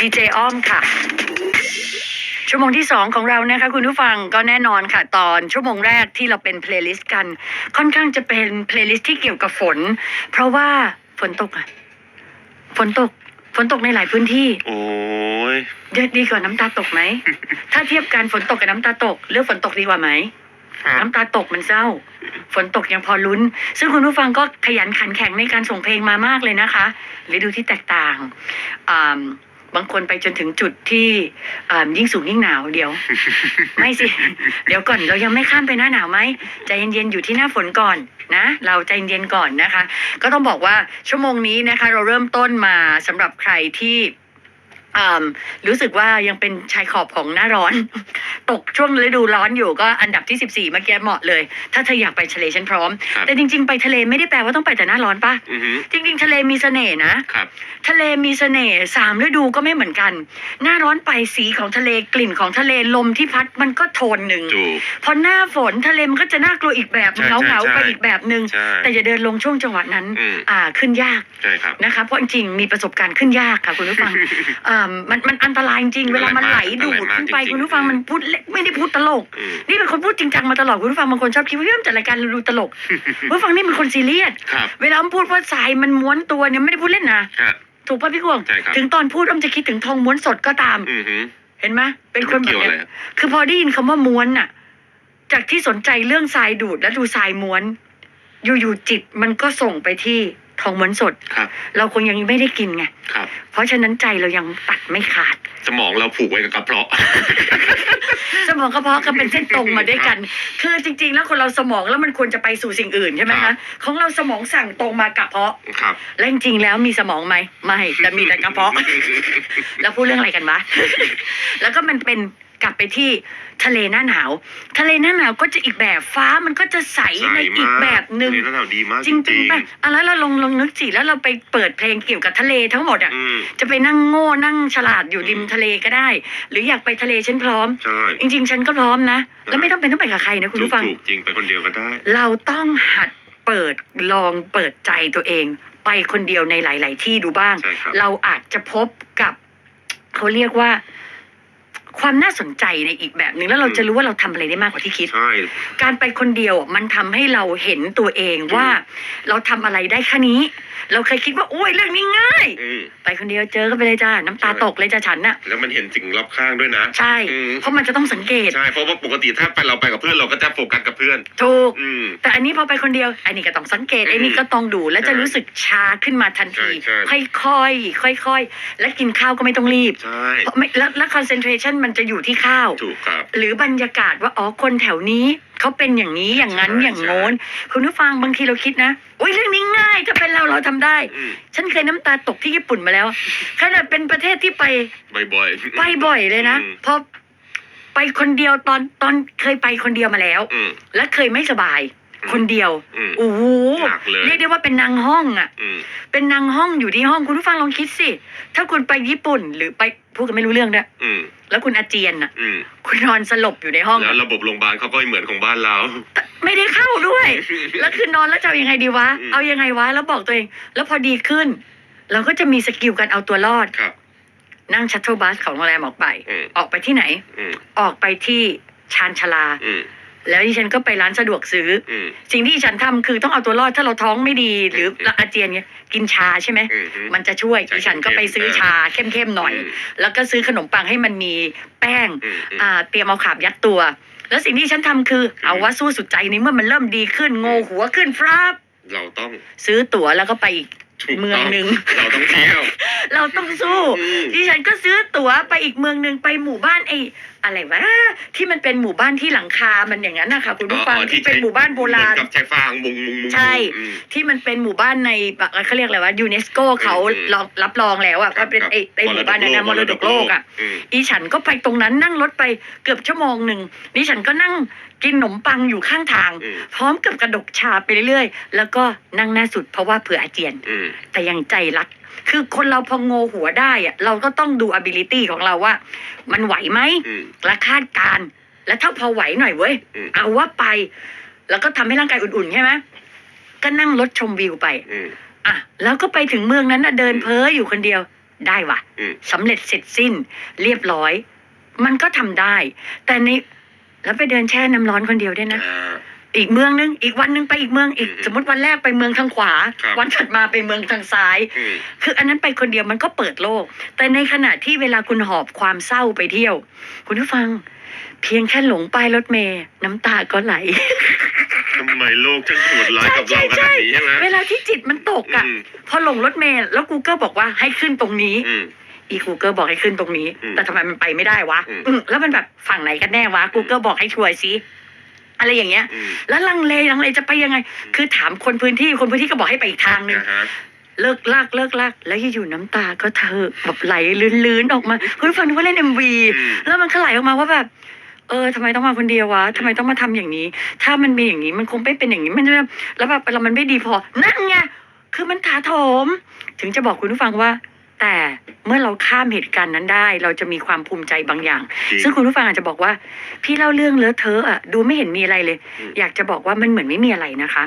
ดีเจอ้อมค่ะ ชั่วโมงที่สองของเรานะคะ คุณผู้ฟังก็แน่นอนค่ะ ตอนชั่วโมงแรกที่เราเป็นเพลย์ลิสต์กัน ค่อนข้างจะเป็นเพลย์ลิสต์ที่เกี่ยวกับฝน เพราะว่าฝนตกอะฝนตก ฝนตกในหลายพื้นที่โอ้ยเดีดีกว่าน้ำตาตกไหม ถ้าเทียบกันฝนตกกับน้ำตาตกเลือกฝนตกดีกว่าไหม น้ำตาตกมันเศร้า ฝนตกยังพอลุ้น ซึ่งคุณผู้ฟังก็ขยันขันแข็งในการส่งเพลงมามากเลยนะคะฤดูที่แตกต่างอ่า บางคนไปจนถึงจุดที่อ่ายิ่งสูงยิ่งหนาวเดี๋ยว ไม่สิ เดี๋ยวก่อนเรายังไม่ข้ามไปหน้าหนาวไหมใจเย็นๆอยู่ที่หน้าฝนก่อนนะ เราใจเย็นๆก่อนนะคะ ก็ต้องบอกว่าชั่วโมงนี้นะคะ เราเริ่มต้นมาสำหรับใครที่อ่า รู้สึกว่ายังเป็นชายขอบของหน้าร้อน ตกช่วงฤดูร้อนอยู่ก็อันดับที่ 14เมื่อกี้เหมาะเลย ถ้าเธออยากไปทะเลฉันพร้อม ครับ แต่จริง ๆ ไปทะเลไม่ได้แปลว่าต้องไปแต่หน้าร้อนปะอือหือจริง ๆ ทะเลมีเสน่ห์นะ ครับ ทะเลมีเสน่ห์สามฤดูก็ไม่เหมือนกัน หน้าร้อนไปสีของทะเลกลิ่นของทะเลลมที่พัดมันก็โทนหนึ่งจูพอหน้าฝนทะเลมันก็จะน่ากลัวอีกแบบใช่เงาเงาใช่ๆไปอีกแบบหนึ่งใช่แต่อย่าเดินลงช่วงจังหวะนั้น อืมอ่าขึ้นยากใช่ครับ นะคะเพราะจริงๆมีประสบการณ์ขึ้นยากค่ะคุณผู้ฟัง อ่ามันมันอันตรายจริงเวลามันไหลดูดขึ้นไปอันตรายมากจริงๆคุณผู้ฟังมันพูดเล่นไม่ได้พูดตลกอืมนี่เป็นคนพูดจริงจังมาตลอดคุณผู้ฟังบางคนชอบคิดว่าเรื่องจัดรายการดูตลกคุณผู้ฟังนี่เป็นคนซีเรียสครับเวลาอ้อมพูดว่าทรายมันม้วนตัวเนี่ยไม่ได้พูดเล่นนะฮะถูกป่ะพี่กวงใช่ครับถึงตอนพูดอ้อมจะคิดถึงทองม้วนสดก็ตามอือหือเห็นไหมเป็นคนแบบเกี่ยวอะไรเนี้ยอะคือพอได้ยินคำว่าม้วนน่ะ จากที่สนใจเรื่องทรายดูดแล้วดูทรายม้วน อยู่ๆจิตมันก็ส่งไปที่ ทองม้วนสด ครับ เราคงยังไม่ได้กินไง ครับ เพราะฉะนั้นใจเรายังตัดไม่ขาด สมองเราผูกไว้กับกระเพาะ สมองกระเพาะก็เป็นเส้นตรงมาด้วยกัน คือจริง ๆ แล้วคนเราสมองแล้วมันควรจะไปสู่สิ่งอื่นใช่ไหมครัคะบ ของเราสมองสั่งตรงมากระเพาะ ครับ แล้วจริงๆแล้วมีสมองไหมไม่แต่มีแต่กระเพาะ แล้วพูดเรื่องอะไรกันวะ แล้วก็มันเป็น กลับไปที่ทะเลหน้าหนาว ทะเลหน้าหนาวก็จะอีกแบบฟ้ามันก็จะใสในอีกแบบหนึ่งนี่ระดับดีมากจจริริงงๆป่ะอะแล้วเราลองลองนึกสิแล้วเราไปเปิดเพลงเกี่ยวกับทะเลทั้งหมดอะ อืม จะไปนั่งโง่นั่งฉลาดอยู่ริมทะเลก็ได้ หรืออยากไปทะเลฉันพร้อม ใช่ จริง ๆ ฉันก็พร้อมนะ แล้วไม่ต้องเป็นต้องไปกับใครนะคุณถูกผู้ฟัง ถูกจริงไปคนเดียวก็ได้ เราต้องหัดเปิดลองเปิดใจตัวเอง ไปคนเดียวในหลาย ๆ ที่ดูบ้าง ใช่ครับ เราอาจจะพบกับ เขาเรียกว่า ความน่าสนใจในอีกแบบหนึ่งแล้วเราจะรู้ว่าเราทำอะไรได้มากกว่าที่คิด ใช่ การไปคนเดียวอะมันทำให้เราเห็นตัวเองว่า เราทำอะไรได้แค่นี้ เราเคยคิดว่าโอ้ยเรื่องนี้ง่าย อืม ไปคนเดียวเจอก็ไปเลยจ้าน้ำตาตกเลยจ้าฉันน่ะ แล้วมันเห็นสิ่งรอบข้างด้วยนะ ใช่ อืม เพราะมันจะต้องสังเกตใช่ เพราะว่าปกติถ้าไปเราไปกับเพื่อนเราก็จะโฟกัสกับเพื่อน ถูก อืม แต่อันนี้พอไปคนเดียว อันนี้ก็ต้องสังเกต อืมไอ้นี่ก็ต้องดู แล้วจะรู้สึกชาขึ้นมาทันทีใช่ใช่ ค่อยๆ ค่อยๆ และกินข้าวก็ไม่ต้องรีบ ใช่ เพราะไม่แล้วแล้วคอนเซนเทรชันมันจะอยู่ที่ข้าว ถูกครับ หรือบรรยากาศว่าอ๋อคนแถวนี้เขาเป็นอย่างนี้อย่างนั้นใช่อย่างโน้น คุณผู้ฟังบางทีเราคิดนะโอ้ยเรื่องนี้ง่ายถ้าเป็นเราเราทำได้ อืม ฉันเคยน้ำตาตกที่ญี่ปุ่นมาแล้วขนาดเป็นประเทศที่ไปบ่อยๆ ไปบ่อยเลยนะอืมเพราะไปคนเดียวตอนตอนเคยไปคนเดียวมาแล้ว อืม และเคยไม่สบายอืม คนเดียวอืมโอ้โหหนักเลย เรียกได้ว่าเป็นนางห้องอะ อืม เป็นนางห้องอยู่ที่ห้องคุณผู้ฟังลองคิดสิ ถ้าคุณไปญี่ปุ่นหรือไปพูดกันไม่รู้เรื่องด้วยอืม แล้วคุณอาเจียนอะ อืม คุณนอนสลบอยู่ในห้องแล้วอะระบบโรงพยาบาลเขาก็ไม่เหมือนของบ้านเรา แต่ไม่ได้เข้าด้วย แล้วคือนอนแล้วจะเอายังไงดีวะ อืม เอายังไงวะ แล้วบอกตัวเอง แล้วพอดีขึ้น เราก็จะมีสกิลการเอาตัวรอด ครับ นั่งชัตเทิลบัสของโรงแรมออกไป อืม ออกไปที่ไหน อืม ออกไปที่ชานชาลา อืม แล้วดิฉันก็ไปร้านสะดวกซื้ออืมสิ่งที่ฉันทำคือต้องเอาตัวรอดถ้าเราท้องไม่ดีหรืออืมเราอาเจียนเนี่ยกินชาใช่ไหมอืมอืมมันจะช่วยใช่ดิฉันก็ไปซื้อเข้มๆชาเข้มๆหน่อยอืมแล้วก็ซื้อขนมปังให้มันมีแป้งอืมอืมอ่าเตรียมเอาขาบยัดตัว แล้วสิ่งที่ฉันทำคือเอาว่าสู้สุดใจในเมื่อมันเริ่มดีขึ้นโงหัวขึ้นฟราบเราต้องซื้อตั๋วแล้วก็ไปอีก ถูกเมืองหนึ่ง เราต้องเที่ยว เราต้องสู้อืม ดิฉันก็ซื้อตั๋วไปอีกเมืองหนึ่งไปหมู่บ้านไอ้อะไรวะที่มันเป็นหมู่บ้านที่หลังคา มันอย่างนั้นนะคะคุณผู้ฟังอ๋อที่เป็นหมู่บ้านโบราณเหมือนกับใช้ฟางมุงมุงมุงใช่ อืม ที่มันเป็นหมู่บ้านในแบบเขาเรียกอะไรว่ายูเนสโกเขาอืม รองรับรองแล้วอะครับว่าเป็นไอ้ไอ้ครับหมู่บ้านนั้นนะมรดกโลกอะอืมอีฉันก็ไปตรงนั้นนั่งรถไปเกือบชั่วโมงหนึ่งดิฉันก็นั่ง กินขนมปังอยู่ข้างทาง อืม พร้อมกับกระดกชาไปเรื่อยๆ แล้วก็นั่งหน้าสุดเพราะว่าเผื่ออาเจียน อืม แต่ยังใจรัก คือคนเราพอโงหัวได้อะเราก็ต้องดู ability ของเราว่า มันไหวไหม อืม และคาดการณ์และถ้าพอไหวหน่อยเว้ย อืม เอาว่าไป แล้วก็ทำให้ร่างกายอุ่นๆใช่ไหมก็นั่งรถชมวิวไป อืม อะ แล้วก็ไปถึงเมืองนั้นนะเดินเพ้ออยู่คนเดียว ได้ว่ะอืม สำเร็จเสร็จสิ้น เรียบร้อย มันก็ทำได้ แต่ใน แล้วไปเดินแช่น้ำร้อนคนเดียวด้วยนะอ่าอีกเมืองนึง อีกวันนึงไปอีกเมืองอีก อืมสมมติวันแรกไปเมืองทางขวา ครับ วันถัดมาไปเมืองทางซ้าย อืม คืออันนั้นไปคนเดียวมันก็เปิดโลก แต่ในขณะที่เวลาคุณหอบความเศร้าไปเที่ยว คุณผู้ฟัง เพียงแค่หลงป้ายรถเมย์น้ำตาก็ไหล ทำไมโลกช่างโหดร้ายกับเราขนาดนี้ใช่ไหมเวลาที่จิตมันตกอะอืมพอหลงรถเมล์แล้ว Google บอกว่าให้ขึ้นตรงนี้ อืม อี Google บอกให้ขึ้นตรงนี้ อืมแต่ทำไมมันไปไม่ได้วะอืม อืมแล้วมันแบบฝั่งไหนกันแน่วะ Google บอกให้ช่วยสิอะไรอย่างเงี้ย อืมแล้วลังเลลังเลจะไปยังไง คือถามคนพื้นที่คนพื้นที่ก็บอกให้ไปอีกทางหนึ่งอ่าฮะ เลิกลากเลิกลากแล้วอยู่ๆน้ำตาก็เธอแบบไหลลื่นๆออกมาคุณผู้ฟังนึกว่าเล่นเอ็มวีอืม แล้วมันก็ไหลออกมาว่าแบบ เออทำไมต้องมาคนเดียววะทำไมต้องมาทำอย่างนี้ ถ้ามันมีอย่างนี้มันคงไม่เป็นอย่างนี้มันจะแล้วแบบเรามันไม่ดีพอนั่นไงคือมันถาโถม ถึงจะบอกคุณผู้ฟังว่า แต่เมื่อเราข้ามเหตุการณ์นั้นได้ เราจะมีความภูมิใจบางอย่าง จริง ซึ่งคุณผู้ฟังอาจจะบอกว่า พี่เล่าเรื่องเลอะเทอะอะดูไม่เห็นมีอะไรเลย อืม อยากจะบอกว่ามันเหมือนไม่มีอะไรนะคะ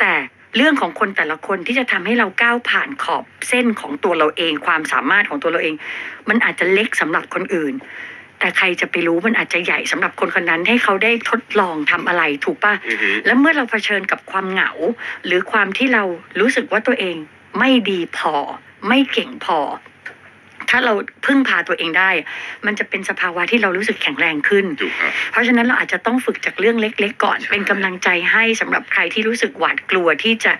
แต่เรื่องของคนแต่ละคนที่จะทำให้เราก้าวผ่านขอบเส้นของตัวเราเอง ความสามารถของตัวเราเอง มันอาจจะเล็กสำหรับคนอื่น แต่ใครจะไปรู้มันอาจจะใหญ่สำหรับคนคนนั้นให้เขาได้ทดลองทำอะไรถูกปะ อือฮึ แล้วเมื่อเราเผชิญกับความเหงา หรือความที่เรารู้สึกว่าตัวเอง ไม่ดีพอ ไม่เก่งพอ ถ้าเราพึ่งพาตัวเองได้ มันจะเป็นสภาวะที่เรารู้สึกแข็งแรงขึ้น ถูกครับ เพราะฉะนั้นเราอาจจะต้องฝึกจากเรื่องเล็ก ๆ ก่อน ใช่ เป็นกำลังใจให้สำหรับใครที่รู้สึกหวาดกลัวที่จะ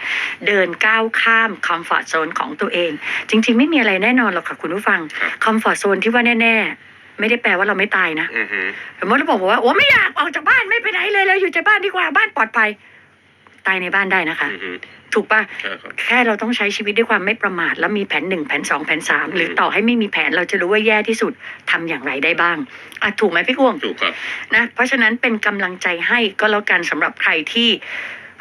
เดินก้าวข้ามคอมฟอร์ z โซนของตัวเอง จริง ๆ ไม่มีอะไรแน่นอนหรอกค่ะคุณผู้ฟังครับคอมฟอร์ z โซนที่ว่าแน่ ๆ ไม่ได้แปลว่าเราไม่ตายนะอือฮึสมมติเราบอกว่าโอ้ไม่อยากออกจากบ้านไม่ไปไหนเลยเราอยู่แต่บ้านดีกว่าบ้านปลอดภัยตายในบ้านได้นะคะ อือฮึ ถูกปะใช่ครับ แค่เราต้องใช้ชีวิตด้วยความไม่ประมาท แล้วมีแผนหนึ่งแผนสองแผนสามหรือต่อให้ไม่มีแผนเราจะรู้ว่าแย่ที่สุดทำอย่างไรได้บ้างอะถูกไหมพี่กวง ถูกครับ นะเพราะฉะนั้นเป็นกำลังใจให้ก็แล้วกันสำหรับใครที่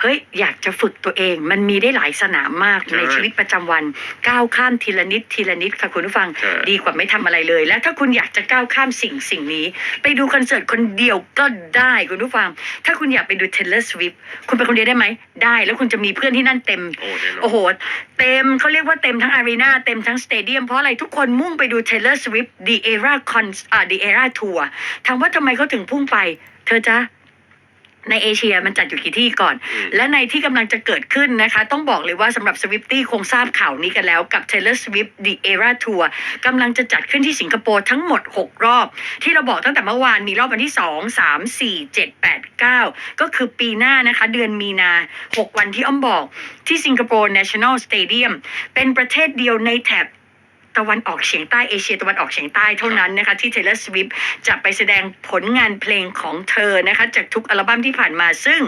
เฮ้ยอยากจะฝึกตัวเอง มันมีได้หลายสนามมากใช่ในชีวิตประจำวัน ก้าวข้ามทีละนิดทีละนิดค่ะคุณผู้ฟังใช่ ดีกว่าไม่ทำอะไรเลย และถ้าคุณอยากจะก้าวข้ามสิ่งสิ่งนี้ ไปดูคอนเสิร์ตคนเดียวก็ได้คุณผู้ฟัง ถ้าคุณอยากไปดู Taylor Swift คุณไปคนเดียวได้ไหมได้ แล้วคุณจะมีเพื่อนที่นั่นเต็ม โอ้แน่นอน โอ้โห เต็มเขาเรียกว่าเต็มทั้งอารีนาเต็มทั้งสเตเดียม เพราะอะไรทุกคนมุ่งไปดู Taylor Swift The Era Con อ่า The Era Tour ถามว่าทำไมเขาถึงพุ่งไป เธอจ๊ะ ในเอเชียมันจัดอยู่กี่ที่ก่อนอืมและในที่กำลังจะเกิดขึ้นนะคะ ต้องบอกเลยว่าสำหรับ Swiftie คงทราบข่าวนี้กันแล้วกับ Taylor Swift The Era Tour กำลังจะจัดขึ้นที่สิงคโปร์ทั้งหมด 6 รอบ ที่เราบอกตั้งแต่เมื่อวานมีรอบวันที่ 2 3 4 7 8 9 ก็คือปีหน้านะคะ เดือนมีนา 6 วันที่อ้อมบอกที่สิงคโปร์ National Stadium เป็นประเทศเดียวในแถบ ตะวันออกเฉียงใต้เอเชียตะวันออกเฉียงใต้เท่านั้นนะคะที่ Taylor Swift จะไปแสดงผลงานเพลงของเธอนะคะจากทุกอัลบั้มที่ผ่านมา ซึ่ง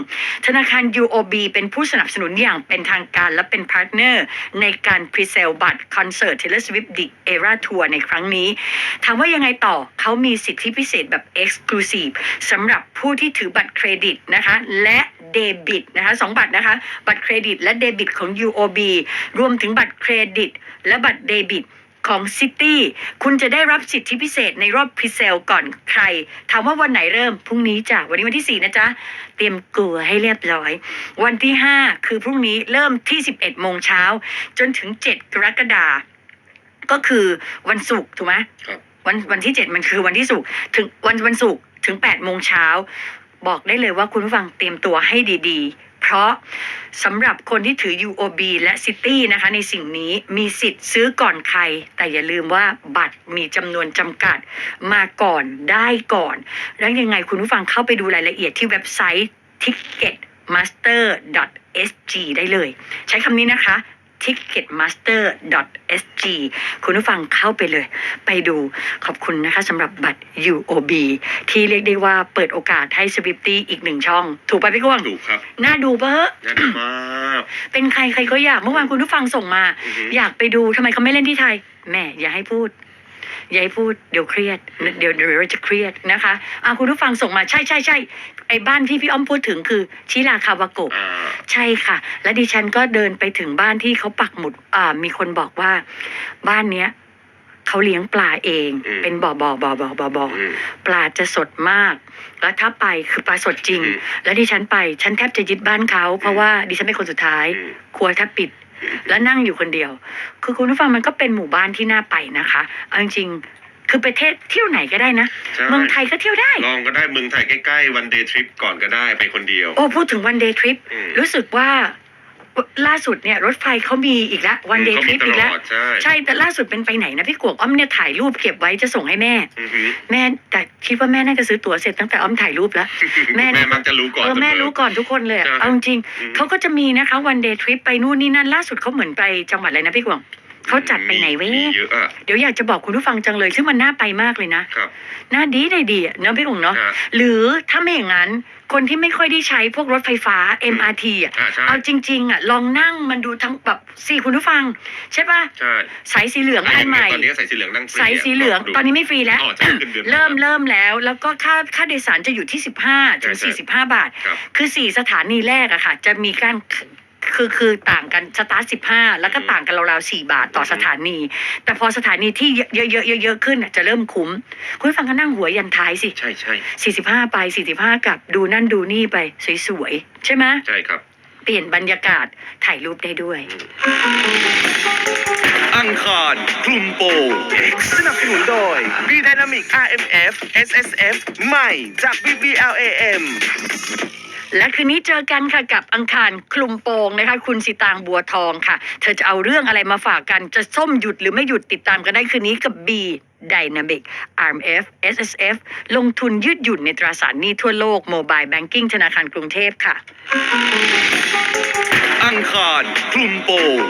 ธนาคาร UOB เป็นผู้สนับสนุนอย่างเป็นทางการและเป็นพาร์ทเนอร์ในการพรีเซลบัตรคอนเสิร์ต Taylor Swift The Era Tour ในครั้งนี้ ถามว่ายังไงต่อเขามีสิทธิพิเศษแบบ Exclusive สำหรับผู้ที่ถือบัตรเครดิตนะคะและเดบิตนะคะสองบัตรนะคะ บัตรเครดิตและเดบิตของ UOB รวมถึงบัตรเครดิตและบัตรเดบิต ของ City คุณจะได้รับสิทธิพิเศษในรอบพรีเซลก่อนใคร ถามว่าวันไหนเริ่มพรุ่งนี้จ้ะ วันนี้วันที่ 4 นะจ๊ะ เตรียมกลัวให้เรียบร้อย วันที่ 5 คือพรุ่งนี้เริ่มที่ 11 โมงเช้า จนถึง 7 กรกฎาคมก็คือวันศุกร์ถูกไหมครับวันวันที่เจ็ดมันคือวันที่ศุกร์ถึงวันวันศุกร์ถึงแปดโมงเช้าบอกได้เลยว่าคุณผู้ฟังเตรียมตัวให้ดีๆ เพราะสำหรับคนที่ถือ UOB และ City นะคะ ในสิ่งนี้มีสิทธิ์ซื้อก่อนใคร แต่อย่าลืมว่าบัตรมีจำนวนจำกัดมาก่อนได้ก่อน แล้วยังไงคุณผู้ฟังเข้าไปดูรายละเอียดที่เว็บไซต์ ticketmaster.sg ได้เลย ใช้คำนี้นะคะ ticketmaster.sg คุณผู้ฟังเข้าไปเลย ไปดูขอบคุณนะคะสำหรับบัตร UOB ที่เรียกได้ว่าเปิดโอกาสให้สวิฟตี้อีกหนึ่งช่อง ถูกไปพี่กวางถูกครับ น่าดูเบอะน่าดูมากเป็นใครใครก็อยากเมื่อวานคุณผู้ฟังส่งมา อือฮึ อยากไปดูทำไมเขาไม่เล่นที่ไทยแม่อย่าให้พูด อย่าให้พูดเดี๋ยวเครียด เดี๋ยวเดี๋ยวเราจะเครียดนะคะอะคุณผู้ฟังส่งมาใช่ใช่ใช่ไอ้บ้านที่พี่อ้อมพูดถึงคือชิราคาวาโกะอ่าใช่ค่ะ และดิฉันก็เดินไปถึงบ้านที่เขาปักหมุดอ่ามีคนบอกว่าบ้านเนี้ยเขาเลี้ยงปลาเองอืมเป็นบ่อบ่อบ่อบ่อบ่อบ่ออืมปลาจะสดมาก แล้วถ้าไปคือปลาสดจริงอืมแล้วดิฉันไปฉันแทบจะยึดบ้านเขา เพราะว่าดิฉันเป็นคนสุดท้ายอืมครัวแทบปิด แล้วนั่งอยู่คนเดียว คือคุณผู้ฟังมันก็เป็นหมู่บ้านที่น่าไปนะคะเอาจริงๆคือประเทศเที่ยวไหนก็ได้นะ ใช่เมืองไทยก็เที่ยวได้ ลองก็ได้เมืองไทยใกล้ๆวันเดย์ทริปก่อนก็ได้ไปคนเดียว โอ้พูดถึงวันเดย์ทริป อืม รู้สึกว่า ล่าสุดเนี่ยรถไฟเขามีอีกแล้ววันเดย์เขาทริมีปตอีกลแล้วอดใช่ใช่แต่ล่าสุดเป็นไปไหนนะพี่กวงอ้อมเนี่ยถ่ายรูปเก็บไว้จะส่งให้แม่อือหือแม่แต่คิดว่าแม่น่าจะซื้อตั๋วเสร็จตั้งแต่อ้อมถ่ายรูปแล้วแม่แม่มักจะรู้ก่อนเออแม่สอรู้ก่อนทุกคนเลยอะใช่เอาจริงอืมๆเขาก็จะมีนะคะวันเดย์ทริปไปนู่นนี่นั่นล่าสุดเขาเหมือนไปจังหวัดอะไรนะพี่กวงเขาจัดไปไหนเว้ยมีเยอะอะเดี๋ยวอยากจะบอกคุณผู้ฟังจังเลย ซึ่งมันน่าไปมากเลยนะครับน่าดีได้ดีอะเนาะพี่กวงเนาะฮะหรือถ้าไม่อย่างนั้น คนที่ไม่ค่อยได้ใช้พวกรถไฟฟ้า MRT อะอ่าใช่ เอาจริง ๆ อะ ลองนั่งมันดูทั้งแบบสี่คุณผู้ฟัง ใช่ปะใช่สายสีเหลืองอันใหม่ ตอนนี้ก็ใส่สีเหลืองนั่งฟรีสายสีเหลือง ดู ตอนนี้ไม่ฟรีแล้ว อ๋อใช่ขึ้นเดือนเริ่มเริ่มแล้ว แล้วก็ค่าค่าโดยสารจะอยู่ที่ 15ถึงใช่ใช่45 บาท ครับ คือ 4 สถานีแรกอะค่ะ จะมีการ คือคือต่างกันสตาร์ท15แล้วก็ต่างกันราวๆ4บาทต่อสถานี แต่พอสถานีที่เยอะๆเยอะๆขึ้นอะจะเริ่มคุ้ม คุณผู้ฟังก็นั่งหัวยันท้ายสิใช่ใช่45ไป45กลับดูนั่นดูนี่ไปสวยๆใช่ไหมใช่ครับ เปลี่ยนบรรยากาศถ่ายรูปได้ด้วย อังคารคลุมโปง X สนับสนุนโดย B Dynamic RMF SSF ใหม่จาก BBLAM และคืนนี้เจอกันค่ะกับอังคารคลุมโปงนะคะ คุณสิตางบัวทองค่ะ เธอจะเอาเรื่องอะไรมาฝากกันจะส้มหยุดหรือไม่หยุดติดตามกันได้คืนนี้กับ B Dynamic RMF SSF ลงทุนยืดหยุ่นในตราสารหนี้ทั่วโลกโมบายแบงกิ้งธนาคารกรุงเทพค่ะ อังคารคลุมโปง